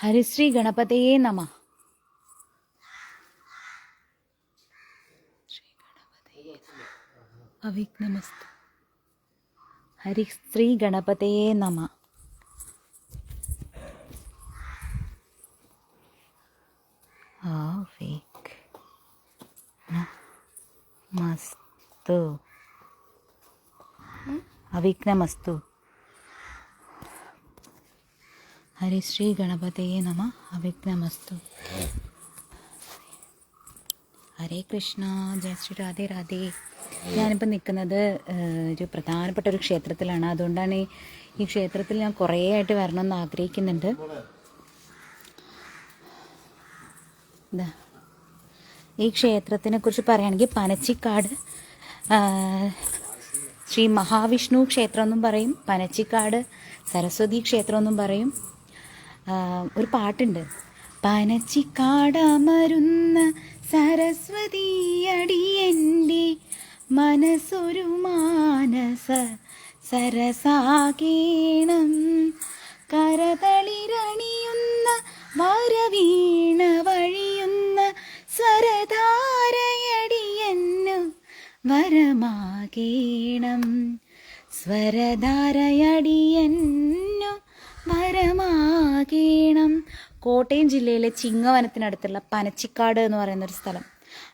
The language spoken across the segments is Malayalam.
ഹരിശ്രീ ഗണപതയേ നമ അവിഘ്നമസ്തു ഹരിശ്രീ ഗണപതയേ നമ മസ്തു അവിഘ്നമസ്തു ഹരിശ്രീ ഗണപതയെ നമ അവിഘ്നമസ്തു ഹരേ കൃഷ്ണ ജയ ശ്രീ രാധേ രാധേ ഞാനിപ്പോൾ നിൽക്കുന്നത് ഒരു പ്രധാനപ്പെട്ട ഒരു ക്ഷേത്രത്തിലാണ്. അതുകൊണ്ടാണ് ഈ- ഈ ക്ഷേത്രത്തിൽ ഞാൻ കുറേ ആയിട്ട് വരണമെന്ന് ആഗ്രഹിക്കുന്നുണ്ട്. ഈ ക്ഷേത്രത്തിനെ കുറിച്ച് പറയുകയാണെങ്കിൽ പനച്ചിക്കാട് ശ്രീ മഹാവിഷ്ണു ക്ഷേത്രം എന്നും പറയും. പനച്ചിക്കാട് സരസ്വതി ക്ഷേത്രം എന്നും പറയും. ഒരു പാട്ടുണ്ട്. പനച്ചിക്കാടമരുന്ന സരസ്വതി അടിയന്റെ മനസ്സൊരു മാനസ സരസാകീണം. കരതളിരണിയുന്ന വരവീണ വഴിയുന്ന സ്വരധാരയടിയന്നു വരമാകീണം. സ്വരധാരയടിയന്നു വരമാകീണം കോട്ടയം ജില്ലയിലെ ചിങ്ങവനത്തിനടുത്തുള്ള പനച്ചിക്കാട് എന്ന് പറയുന്ന ഒരു സ്ഥലം.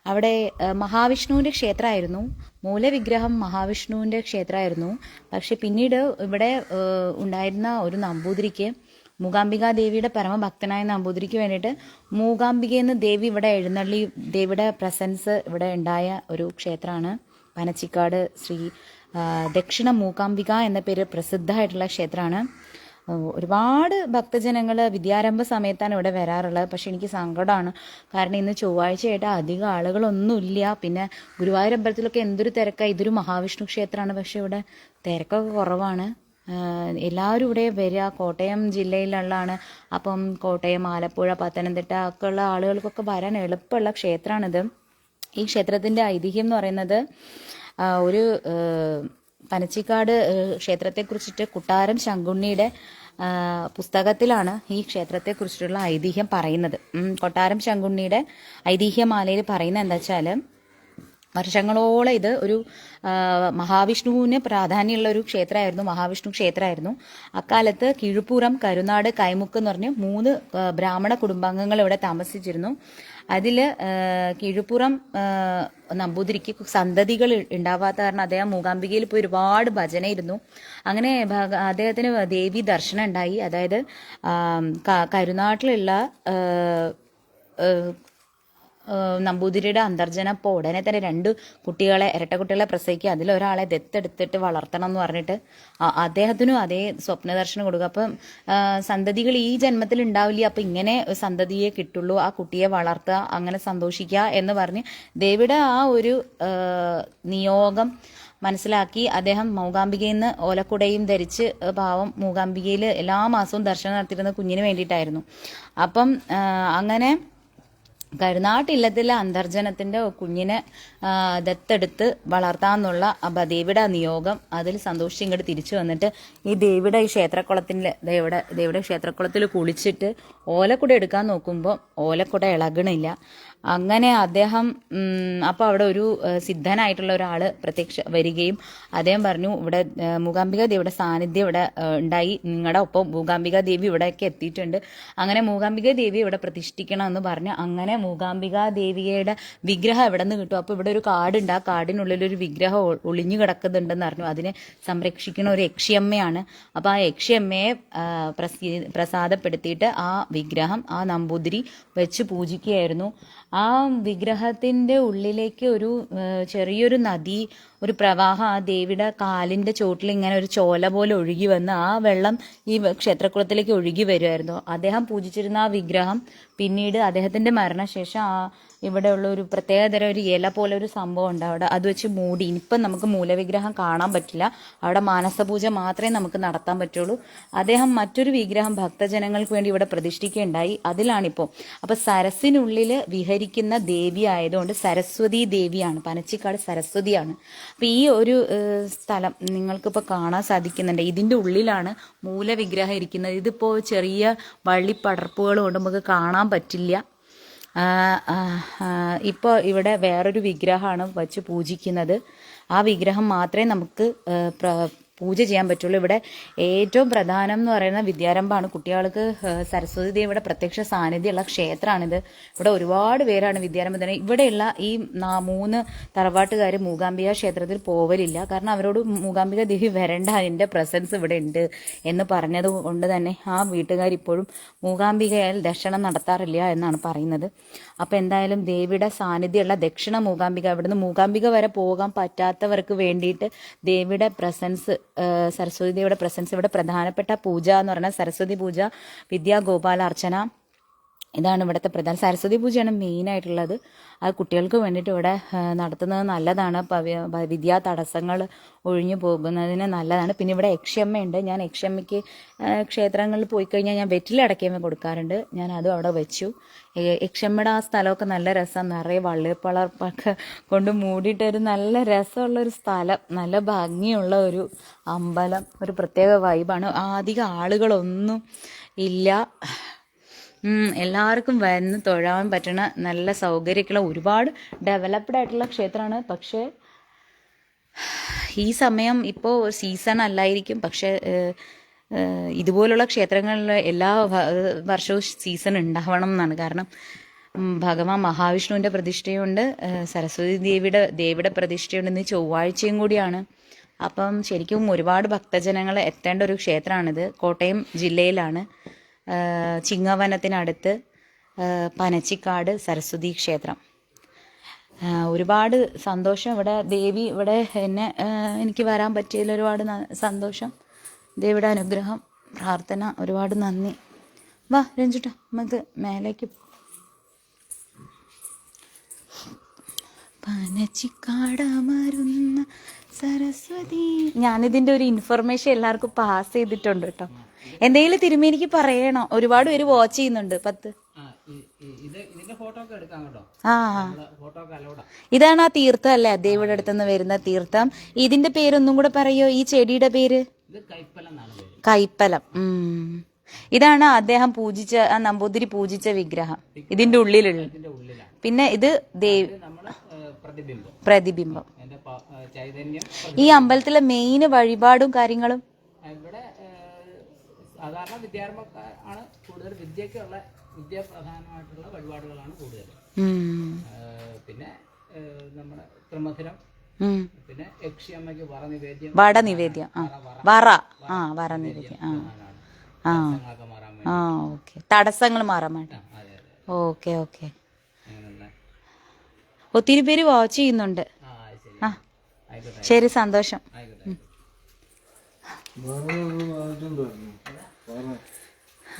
അവിടെ മഹാവിഷ്ണുവിന്റെ ക്ഷേത്രമായിരുന്നു. മൂലവിഗ്രഹം മഹാവിഷ്ണുവിന്റെ ക്ഷേത്രമായിരുന്നു. പക്ഷെ പിന്നീട് ഇവിടെ ഉണ്ടായിരുന്ന ഒരു നമ്പൂതിരിക്ക് മൂകാംബിക ദേവിയുടെ പരമഭക്തനായ നമ്പൂതിരിക്ക് വേണ്ടിയിട്ട് മൂകാംബിക എന്ന ദേവി ഇവിടെ എഴുന്നള്ളി ദേവിയുടെ പ്രസൻസ് ഇവിടെ ഉണ്ടായ ഒരു ക്ഷേത്രമാണ്. പനച്ചിക്കാട് ശ്രീ ദക്ഷിണ മൂകാംബിക എന്ന പേര് പ്രസിദ്ധമായിട്ടുള്ള ക്ഷേത്രമാണ്. ഒരുപാട് ഭക്തജനങ്ങൾ വിദ്യാരംഭ സമയത്താണ് ഇവിടെ വരാറുള്ളത്. പക്ഷെ എനിക്ക് സങ്കടമാണ് കാരണം ഇന്ന് ചൊവ്വാഴ്ചയായിട്ട് അധികം ആളുകളൊന്നുമില്ല. പിന്നെ ഗുരുവായൂർ അമ്പലത്തിലൊക്കെ എന്തൊരു തിരക്കാണ് ഇതൊരു മഹാവിഷ്ണു ക്ഷേത്രമാണ്. പക്ഷെ ഇവിടെ തിരക്കൊക്കെ കുറവാണ്. എല്ലാവരും ഇവിടെ വരിക കോട്ടയം ജില്ലയിലുള്ളതാണ്. അപ്പം കോട്ടയം ആലപ്പുഴ പത്തനംതിട്ട ഒക്കെ ഉള്ള ആളുകൾക്കൊക്കെ വരാൻ എളുപ്പമുള്ള ക്ഷേത്രമാണിത്. ഈ ക്ഷേത്രത്തിന്റെ ഐതിഹ്യം എന്ന് പറയുന്നത് ഒരു പനച്ചിക്കാട് ക്ഷേത്രത്തെക്കുറിച്ചിട്ട് കുട്ടാരം ശങ്കുണ്ണിയുടെ പുസ്തകത്തിലാണ് ഈ ക്ഷേത്രത്തെക്കുറിച്ചിട്ടുള്ള ഐതിഹ്യം പറയുന്നത്. കൊട്ടാരം ശങ്കുണ്ണിയുടെ ഐതിഹ്യമാലയിൽ പറയുന്നത് എന്താ വെച്ചാൽ വർഷങ്ങളോളം ഇത് ഒരു മഹാവിഷ്ണുവിന് പ്രാധാന്യമുള്ള ഒരു ക്ഷേത്രമായിരുന്നു മഹാവിഷ്ണു ക്ഷേത്രമായിരുന്നു. അക്കാലത്ത് കിഴുപ്പുറം കരുനാട് കൈമുക്ക് എന്ന് പറഞ്ഞ് മൂന്ന് ബ്രാഹ്മണ കുടുംബാംഗങ്ങൾ ഇവിടെ താമസിച്ചിരുന്നു. അതിൽ കിഴുപ്പുറം നമ്പൂതിരിക്ക് സന്തതികൾ ഉണ്ടാവാത്ത കാരണം അദ്ദേഹം മൂകാംബികയിൽ പോയി ഒരുപാട് ഭജന ഇരുന്നു അങ്ങനെ അദ്ദേഹത്തിന് ദേവി ദർശനം ഉണ്ടായി. അതായത് കരുനാട്ടിലുള്ള ആ, അന്തർജനം അപ്പോൾ നമ്പൂതിരിയുടെ ഉടനെ തന്നെ രണ്ട് കുട്ടികളെ ഇരട്ട കുട്ടികളെ പ്രസവിക്കുക. അതിലൊരാളെ ദത്തെടുത്തിട്ട് വളർത്തണം എന്ന് പറഞ്ഞിട്ട് അദ്ദേഹത്തിനും അതേ സ്വപ്നദർശനം കൊടുക്കുക. അപ്പം സന്തതികൾ ഈ ജന്മത്തിൽ ഉണ്ടാവില്ല. അപ്പം ഇങ്ങനെ സന്തതിയെ കിട്ടുള്ളൂ ആ കുട്ടിയെ വളർത്തുക അങ്ങനെ സന്തോഷിക്കുക എന്ന് പറഞ്ഞ് ദേവിയുടെ ആ ഒരു നിയോഗം മനസ്സിലാക്കി അദ്ദേഹം മൂകാംബികയിൽ നിന്ന് ഓലക്കുടയും ധരിച്ച് പാവം മൂകാംബികയിൽ എല്ലാ മാസവും ദർശനം നടത്തിയിരുന്ന കുഞ്ഞിന് വേണ്ടിയിട്ടായിരുന്നു. അപ്പം അങ്ങനെ കരുനാട്ടില്ലത്തിലെ അന്തർജനത്തിന്റെ കുഞ്ഞിനെ ദത്തെടുത്ത് വളർത്താന്നുള്ള അപ്പൊ ദേവിയുടെ നിയോഗം അതിൽ സന്തോഷിച്ച് ഇങ്ങോട്ട് തിരിച്ചു വന്നിട്ട് ഈ ദേവിയുടെ ഈ ക്ഷേത്രക്കുളത്തിന്റെ ദേവിയുടെ ദേവിയുടെ ക്ഷേത്രക്കുളത്തിൽ കുളിച്ചിട്ട് ഓലക്കുട എടുക്കാൻ നോക്കുമ്പോൾ ഓലക്കുട ഇളകണില്ല. അങ്ങനെ അദ്ദേഹം അപ്പൊ അപ്പോൾ അവിടെ ഒരു സിദ്ധനായിട്ടുള്ള ഒരാൾ പ്രത്യക്ഷ വരികയും അദ്ദേഹം പറഞ്ഞു ഇവിടെ മൂകാംബിക ദേവിയുടെ സാന്നിധ്യം ഇവിടെ ഉണ്ടായി. നിങ്ങളുടെ ഒപ്പം മൂകാംബിക ദേവി ഇവിടേക്ക് എത്തിയിട്ടുണ്ട്. അങ്ങനെ മൂകാംബിക ദേവി ഇവിടെ പ്രതിഷ്ഠിക്കണം എന്ന് പറഞ്ഞ് അങ്ങനെ മൂകാംബിക ദേവിയുടെ വിഗ്രഹം എവിടെ നിന്ന് കിട്ടും? അപ്പോൾ ഇവിടെ ഒരു കാടുണ്ട്. ആ കാടിനുള്ളിൽ ഒരു വിഗ്രഹം ഒളിഞ്ഞു കിടക്കുന്നുണ്ടെന്ന് പറഞ്ഞു അതിനെ സംരക്ഷിക്കുന്ന ഒരു യക്ഷിയമ്മയാണ്. അപ്പോൾ ആ യക്ഷിയമ്മയെ പ്രസാദപ്പെടുത്തിയിട്ട് ആ വിഗ്രഹം ആ നമ്പൂതിരി വെച്ച് പൂജിക്കുകയായിരുന്നു. ആ വിഗ്രഹത്തിന്റെ ഉള്ളിലേക്ക് ഒരു ചെറിയൊരു നദി ഒരു പ്രവാഹം ആ ദേവിയുടെ കാലിന്റെ ചോട്ടിൽ ഇങ്ങനെ ഒരു ചോല പോലെ ഒഴുകി വന്ന് ആ വെള്ളം ഈ ക്ഷേത്രക്കുളത്തിലേക്ക് ഒഴുകി വരുമായിരുന്നു അദ്ദേഹം പൂജിച്ചിരുന്ന ആ വിഗ്രഹം പിന്നീട് അദ്ദേഹത്തിന്റെ മരണശേഷം ആ ഇവിടെയുള്ള ഒരു പ്രത്യേകതരം ഒരു ഇല പോലെ ഒരു സംഭവം ഉണ്ട് അവിടെ. അത് വെച്ച് മൂടി. ഇനിയിപ്പം നമുക്ക് മൂലവിഗ്രഹം കാണാൻ പറ്റില്ല. അവിടെ മാനസപൂജ മാത്രമേ നമുക്ക് നടത്താൻ പറ്റുള്ളൂ. അദ്ദേഹം മറ്റൊരു വിഗ്രഹം ഭക്തജനങ്ങൾക്ക് വേണ്ടി ഇവിടെ പ്രതിഷ്ഠിക്കുകയുണ്ടായി. അതിലാണിപ്പോൾ അപ്പോൾ സരസിനുള്ളിൽ വിഹരിക്കുന്ന ദേവി ആയതുകൊണ്ട് സരസ്വതി ദേവിയാണ്. പനച്ചിക്കാട് സരസ്വതിയാണ്. അപ്പോൾ ഈ ഒരു സ്ഥലം നിങ്ങൾക്കിപ്പോൾ കാണാൻ സാധിക്കുന്നുണ്ട്. ഇതിന്റെ ഉള്ളിലാണ് മൂലവിഗ്രഹം ഇരിക്കുന്നത്. ഇതിപ്പോൾ ചെറിയ വള്ളിപ്പടർപ്പുകൾ കൊണ്ട് നമുക്ക് കാണാൻ പറ്റില്ല. ഇപ്പോൾ ഇവിടെ വേറൊരു വിഗ്രഹമാണ് വച്ച് പൂജിക്കുന്നത്. ആ വിഗ്രഹം മാത്രമേ നമുക്ക് പൂജ ചെയ്യാൻ പറ്റുള്ളൂ. ഇവിടെ ഏറ്റവും പ്രധാനം എന്ന് പറയുന്ന വിദ്യാരംഭമാണ്. കുട്ടികൾക്ക് സരസ്വതി ദേവിയുടെ പ്രത്യക്ഷ സാന്നിധ്യമുള്ള ക്ഷേത്രമാണിത്. ഇവിടെ ഒരുപാട് പേരാണ് വിദ്യാരംഭത്തിന് ഇവിടെയുള്ള ഈ മൂന്ന് തറവാട്ടുകാർ മൂകാംബിക ക്ഷേത്രത്തിൽ പോവലില്ല. കാരണം അവരോട് മൂകാംബിക ദേവി വരണ്ട അതിന്റെ പ്രസൻസ് ഇവിടെ ഉണ്ട് എന്ന് പറഞ്ഞത് കൊണ്ട് തന്നെ ആ വീട്ടുകാർ ഇപ്പോഴും മൂകാംബികയാൽ ദക്ഷിണം നടത്താറില്ല എന്നാണ് പറയുന്നത്. അപ്പോൾ എന്തായാലും ദേവിയുടെ സാന്നിധ്യമുള്ള ദക്ഷിണ മൂകാംബിക ഇവിടുന്ന് മൂകാംബിക വരെ പോകാൻ പറ്റാത്തവർക്ക് വേണ്ടിയിട്ട് ദേവിയുടെ പ്രസൻസ് സരസ്വതി ദേവിയുടെ പ്രസൻസ് ഇവിടെ പ്രധാനപ്പെട്ട പൂജ എന്ന് പറഞ്ഞാൽ സരസ്വതി പൂജ വിദ്യാ ഗോപാലാർച്ചന ഇതാണ് ഇവിടുത്തെ പ്രധാന സരസ്വതി പൂജയാണ് മെയിൻ ആയിട്ടുള്ളത്. അത് കുട്ടികൾക്ക് വേണ്ടിയിട്ട് ഇവിടെ നടത്തുന്നത് നല്ലതാണ്. വിദ്യാ തടസ്സങ്ങൾ ഒഴിഞ്ഞു പോകുന്നതിന് നല്ലതാണ്. പിന്നെ ഇവിടെ യക്ഷമ്മയുണ്ട്. ഞാൻ യക്ഷമ്മയ്ക്ക് ക്ഷേത്രങ്ങളിൽ പോയി കഴിഞ്ഞാൽ ഞാൻ വെറ്റിൽ വെറ്റിലടക്കിയമ്മ കൊടുക്കാറുണ്ട്. ഞാൻ അതും അവിടെ വെച്ചു. യക്ഷമ്മയുടെ ആ സ്ഥലമൊക്കെ നല്ല രസം. നിറയെ വള്ളിപ്പളർപ്പൊക്കെ കൊണ്ട് മൂടിയിട്ട് ഒരു നല്ല രസമുള്ള ഒരു സ്ഥലം. നല്ല ഭംഗിയുള്ള ഒരു അമ്പലം. ഒരു പ്രത്യേക വൈബാണ് അധികം ആളുകളൊന്നും ഇല്ല. എല്ലാവർക്കും വന്ന് തൊഴാൻ പറ്റണ നല്ല സൗകര്യമൊക്കെയുള്ള ഒരുപാട് ഡെവലപ്ഡ് ആയിട്ടുള്ള ക്ഷേത്രമാണ്. പക്ഷേ ഈ സമയം ഇപ്പോൾ സീസൺ അല്ലായിരിക്കും. പക്ഷേ ഇതുപോലുള്ള ക്ഷേത്രങ്ങളിൽ എല്ലാ വർഷവും സീസൺ ഉണ്ടാവണം എന്നാണ്. കാരണം ഭഗവാൻ മഹാവിഷ്ണുവിന്റെ പ്രതിഷ്ഠയുണ്ട്. സരസ്വതി ദേവിയുടെ ദേവിയുടെ പ്രതിഷ്ഠയുണ്ട്. ഇന്ന് ചൊവ്വാഴ്ചയും കൂടിയാണ്. അപ്പം ശരിക്കും ഒരുപാട് ഭക്തജനങ്ങൾ എത്തേണ്ട ഒരു ക്ഷേത്രമാണിത്. കോട്ടയം ജില്ലയിലാണ്. ചിങ്ങവനത്തിനടുത്ത് പനച്ചിക്കാട് സരസ്വതി ക്ഷേത്രം. ഒരുപാട് സന്തോഷം ഇവിടെ. ദേവി ഇവിടെ എന്നെ എനിക്ക് വരാൻ പറ്റിയതിൽ ഒരുപാട് സന്തോഷം. ദേവിയുടെ അനുഗ്രഹം പ്രാർത്ഥന ഒരുപാട് നന്ദി. വാ രഞ്ജിട്ട നമുക്ക് മേലേക്ക് പനച്ചിക്കാടമരുന്ന സരസ്വതി. ഞാനിതിന്റെ ഒരു ഇൻഫർമേഷൻ എല്ലാവർക്കും പാസ് ചെയ്തിട്ടുണ്ട് കേട്ടോ. എന്തെങ്കിലും തിരുമേനിക്ക് പറയണോ. ഒരുപാട് പേര് വാച്ച് ചെയ്യുന്നുണ്ട്. പത്ത്. ഇതാണ് ആ തീർത്ഥം അല്ലേ? ദേവിയുടെ അടുത്തുനിന്ന് വരുന്ന തീർത്ഥം. ഇതിന്റെ പേരൊന്നും കൂടെ പറയോ? ഈ ചെടിയുടെ പേര്? കൈപ്പലം. ഇതാണ് അദ്ദേഹം പൂജിച്ച ആ നമ്പൂതിരി പൂജിച്ച വിഗ്രഹം. ഇതിന്റെ ഉള്ളിലുള്ള. പിന്നെ ഇത് ദേവി പ്രതിബിംബം. ഈ അമ്പലത്തിലെ മെയിൻ വഴിപാടും കാര്യങ്ങളും? ഇവിടെ സാധാരണ വിദ്യാരംഭക്കാർ ആണ് കൂടുതൽ വിദ്യക്കുള്ള വിദ്യ പ്രധാനമായിട്ടുള്ള വഴിപാടുകളാണ് കൂടുതൽ പിന്നെ നമ്മുടെ ത്രിമധുരം. പിന്നെ യക്ഷിയമ്മയ്ക്ക് വറ നിവേദ്യം. വട നിവേദ്യം. വറ ആ വറ നിവേദ്യം. ആ. ആ. ആ ഓക്കെ. തടസ്സങ്ങൾ മാറാൻ വേണ്ടി. Okay okay. ഒത്തിരി പേര് വാച്ച് ചെയ്യുന്നുണ്ട് ആ ശരി ആ ആയിക്കോട്ടെ ശരി സന്തോഷം.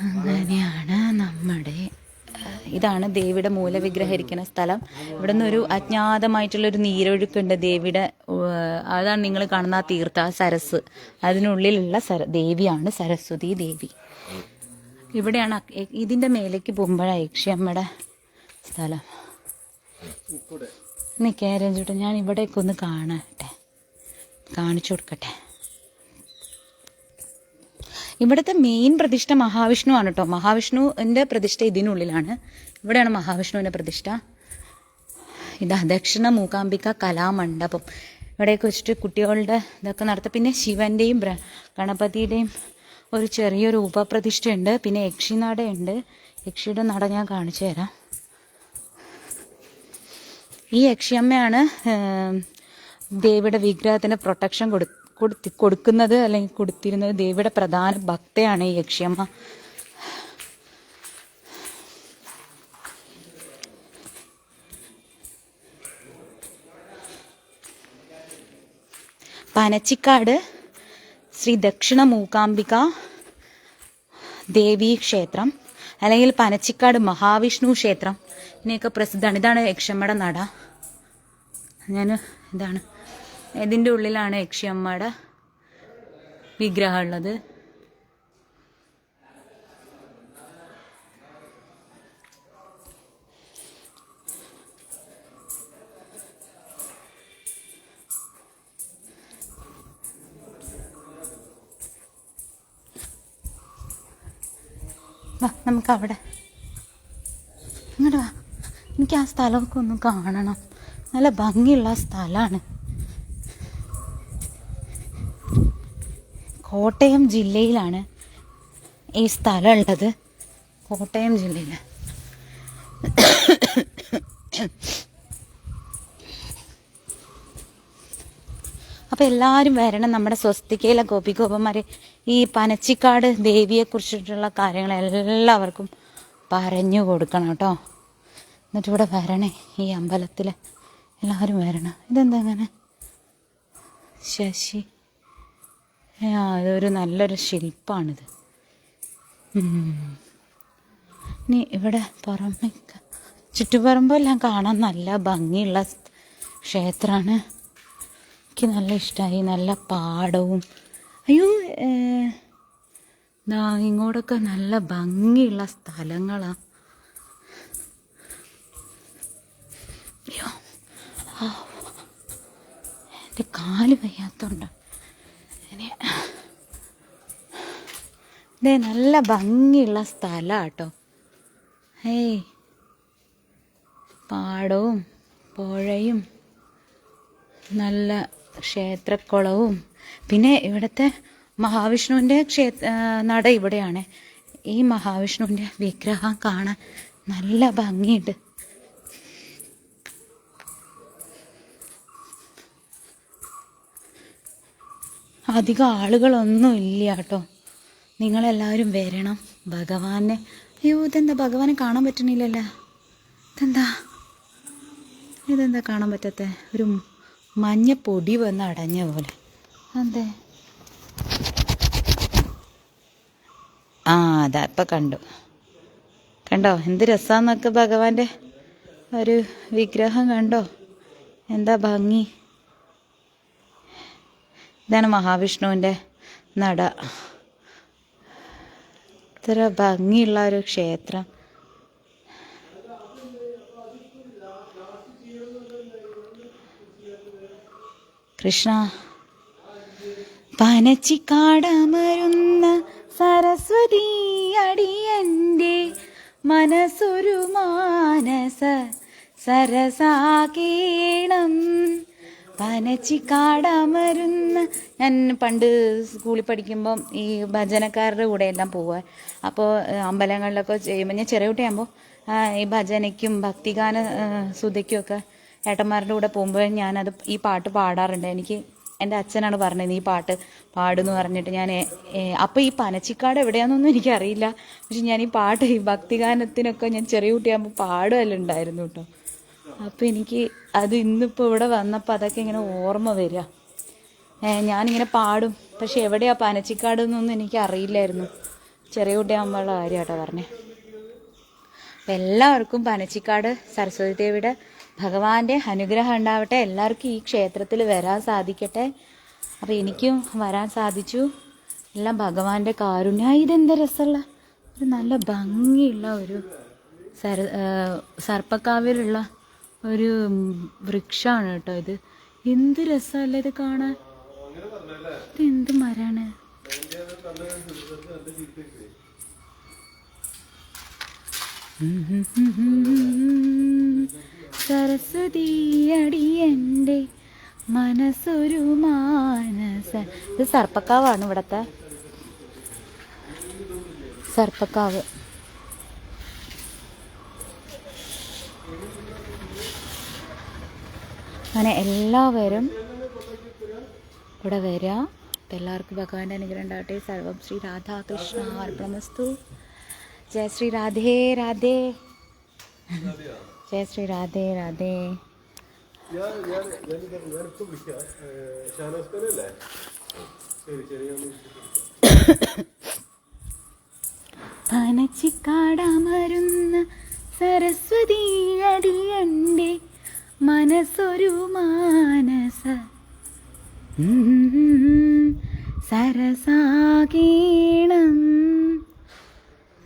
അങ്ങനെയാണ് നമ്മുടെ ഇതാണ് ദേവിയുടെ മൂലവിഗ്രഹം ഇരിക്കുന്ന സ്ഥലം. ഇവിടെ നിന്നൊരു ഒരു അജ്ഞാതമായിട്ടുള്ള ഒരു നീരൊഴുക്കുണ്ട് ദേവിയുടെ അതാണ് നിങ്ങൾ കാണുന്ന ആ തീർത്ഥ സരസ്. അതിനുള്ളിലുള്ള സര ദേവിയാണ് സരസ്വതി ദേവി. ഇവിടെയാണ് ഇതിന്റെ ഇതിന്റെ മേലേക്ക് പോകുമ്പോഴാണ് യക്ഷിയമ്മയുടെ സ്ഥലം. നിൽക്കേ രഞ്ജുട്ടൻ ഞാൻ ഇവിടേക്ക് ഒന്ന് കാണട്ടെ. കാണിച്ചു കൊടുക്കട്ടെ. ഇവിടുത്തെ മെയിൻ പ്രതിഷ്ഠ മഹാവിഷ്ണു ആണ് കേട്ടോ മഹാവിഷ്ണുവിന്റെ പ്രതിഷ്ഠ ഇതിനുള്ളിലാണ്. ഇവിടെയാണ് മഹാവിഷ്ണുവിന്റെ പ്രതിഷ്ഠ. ഇതാ ദക്ഷിണ മൂകാംബിക കലാമണ്ഡപം. ഇവിടെയൊക്കെ വെച്ചിട്ട് കുട്ടികളുടെ ഇതൊക്കെ നടത്തും. പിന്നെ ശിവന്റെയും ഗണപതിയുടെയും ഒരു ചെറിയൊരു ഉപപ്രതിഷ്ഠയുണ്ട്. പിന്നെ യക്ഷിനടയുണ്ട്. യക്ഷിയുടെ നട ഞാൻ കാണിച്ചു തരാം. ഈ യക്ഷിയമ്മയാണ് ദേവിയുടെ വിഗ്രഹത്തിന് പ്രൊട്ടക്ഷൻ കൊടു കൊടുത്തി കൊടുക്കുന്നത് അല്ലെങ്കിൽ കൊടുത്തിരുന്നത് ദേവിയുടെ പ്രധാന ഭക്തയാണ് ഈ യക്ഷിയമ്മ പനച്ചിക്കാട് ശ്രീ ദക്ഷിണ മൂകാംബിക ദേവീ ക്ഷേത്രം അല്ലെങ്കിൽ പനച്ചിക്കാട് മഹാവിഷ്ണു ക്ഷേത്രം. ഇതിനെയൊക്കെ പ്രസിദ്ധമാണ്. ഇതാണ് യക്ഷമ്മയുടെ നട. ഞാൻ ഇതാണ്. ഇതിന്റെ ഉള്ളിലാണ് യക്ഷിയമ്മയുടെ വിഗ്രഹം ഉള്ളത് നമുക്ക് അവിടെ എനിക്ക് ആ സ്ഥലമൊക്കെ ഒന്ന് കാണണം. നല്ല ഭംഗിയുള്ള സ്ഥലമാണ് കോട്ടയം ജില്ലയിലാണ് ഈ സ്ഥലം ഉള്ളത് കോട്ടയം ജില്ലയിൽ അപ്പം എല്ലാവരും വരണം നമ്മുടെ സ്വസ്തികയിലെ ഗോപികോപന്മാരെ ഈ പനച്ചിക്കാട് ദേവിയെ കുറിച്ചിട്ടുള്ള കാര്യങ്ങൾ എല്ലാവർക്കും പറഞ്ഞു കൊടുക്കണം കേട്ടോ. എന്നിട്ട് ഇവിടെ വരണേ ഈ അമ്പലത്തിൽ എല്ലാവരും വരണം. ഇതെന്താ അങ്ങനെ? ശശി. അതൊരു നല്ലൊരു ശില്പമാണിത്. ഇനി ഇവിടെ പുറമെ ചുറ്റുപറമ്പെല്ലാം കാണാൻ നല്ല ഭംഗിയുള്ള ക്ഷേത്രമാണ് എനിക്ക് നല്ല ഇഷ്ടമായി നല്ല പാടവും. അയ്യോ ഇങ്ങോട്ടൊക്കെ നല്ല ഭംഗിയുള്ള സ്ഥലങ്ങളാണ് അയ്യോ ആ, എന്റെ കാൽ വയ്യാത്തോണ്ട്. ഇനി നല്ല ഭംഗിയുള്ള സ്ഥലമാണ് കേട്ടോ ഏയ് പാടവും പുഴയും നല്ല ക്ഷേത്രക്കുളവും. പിന്നെ ഇവിടുത്തെ മഹാവിഷ്ണുവിന്റെ ക്ഷേത്ര നട ഇവിടെയാണ്. ഈ മഹാവിഷ്ണുവിന്റെ വിഗ്രഹം കാണാൻ നല്ല ഭംഗിയുണ്ട്. അധികം ആളുകളൊന്നും ഇല്ല കേട്ടോ. നിങ്ങളെല്ലാവരും വരണം. ഭഗവാനെ. അയ്യോ ഇതെന്താ? ഭഗവാനെ കാണാൻ പറ്റണില്ലല്ലോ? ഇതെന്താ? ഇതെന്താ കാണാൻ പറ്റാത്ത? ഒരു മഞ്ഞ പൊടി വന്ന് അടഞ്ഞ പോലെ. അതെ ആ അതാ ഇപ്പം കണ്ടു. കണ്ടോ? എന്ത് രസമാണെന്നൊക്കെ ഭഗവാന്റെ ഒരു വിഗ്രഹം കണ്ടോ? എന്താ ഭംഗി? ഇതാണ് മഹാവിഷ്ണുവിന്റെ നട. ഇത്ര ഭംഗിയുള്ള ഒരു ക്ഷേത്രം. കൃഷ്ണ പനച്ചിക്കാടമരുന്ന സരസ്വതി അടിയന്റെ മനസ്സൊരു മാനസ സരസാകേണം. പനച്ചിക്കാടമരുന്ന ഞാൻ പണ്ട് സ്കൂളിൽ പഠിക്കുമ്പം ഈ ഭജനക്കാരുടെ കൂടെ എല്ലാം പോവാൻ അപ്പോൾ അമ്പലങ്ങളിലൊക്കെ ചെയ്യുമ്പോൾ ഞാൻ ചെറിയ കുട്ടിയാകുമ്പോൾ ഈ ഭജനയ്ക്കും ഭക്തിഗാന സുതയ്ക്കും ഒക്കെ ഏട്ടന്മാരുടെ കൂടെ പോകുമ്പോൾ ഞാനത് ഈ പാട്ട് പാടാറുണ്ട്. എനിക്ക് എന്റെ അച്ഛനാണ് പറഞ്ഞത് ഈ പാട്ട് പാടുന്നു പറഞ്ഞിട്ട് ഞാൻ അപ്പോൾ ഈ പനച്ചിക്കാട് എവിടെയാണെന്നൊന്നും എനിക്കറിയില്ല. പക്ഷെ ഞാൻ ഈ പാട്ട് ഈ ഭക്തിഗാനത്തിനൊക്കെ ഞാൻ ചെറിയ കുട്ടിയാകുമ്പോൾ പാടുമല്ലോ ഉണ്ടായിരുന്നു കേട്ടോ. അപ്പോൾ എനിക്ക് അത് ഇന്നിപ്പോൾ ഇവിടെ വന്നപ്പോൾ അതൊക്കെ ഇങ്ങനെ ഓർമ്മ വരിക. ഞാനിങ്ങനെ പാടും. പക്ഷെ എവിടെയാണ് പനച്ചിക്കാട് എന്നൊന്നും എനിക്ക് അറിയില്ലായിരുന്നു. ചെറിയ കുട്ടിയാകുമ്പോഴുള്ള കാര്യമാട്ടോ പറഞ്ഞേ. അപ്പം എല്ലാവർക്കും പനച്ചിക്കാട് സരസ്വതി ദേവിയുടെ ഭഗവാന്റെ അനുഗ്രഹം ഉണ്ടാവട്ടെ. എല്ലാവർക്കും ഈ ക്ഷേത്രത്തിൽ വരാൻ സാധിക്കട്ടെ. അപ്പം എനിക്കും വരാൻ സാധിച്ചു. എല്ലാം ഭഗവാന്റെ കാരുണ്യ. ഇതെന്ത് രസമുള്ള ഒരു നല്ല ഭംഗിയുള്ള ഒരു സര സർപ്പക്കാവിലുള്ള ഒരു വൃക്ഷമാണ് കേട്ടോ ഇത്. എന്ത് രസമല്ലേ ഇത് കാണാൻ? ഇത് എന്ത് മരാണ്? സരസ്വതി അടിയന്റെ മനസ്സൊരു മാനസ. ഇത് സർപ്പക്കാവാണ് ഇവിടത്തെ. സർപ്പക്കാവ്. അങ്ങനെ എല്ലാവരും ഇവിടെ വരിക. അപ്പം എല്ലാവർക്കും ഭഗവാന്റെ അനുഗ്രഹം ഉണ്ടാവട്ടെ. സർവം ശ്രീ രാധാകൃഷ്ണ അർപ്പണമസ്തു. ജയ ശ്രീ രാധേ രാധേ. ജയ ശ്രീ രാധേ രാധേ. പനച്ചിക്കാടാമരുന്ന സരസ്വതി അടിയന്റെ മനസ്സൊരു മാനസ. സരസാകീണം.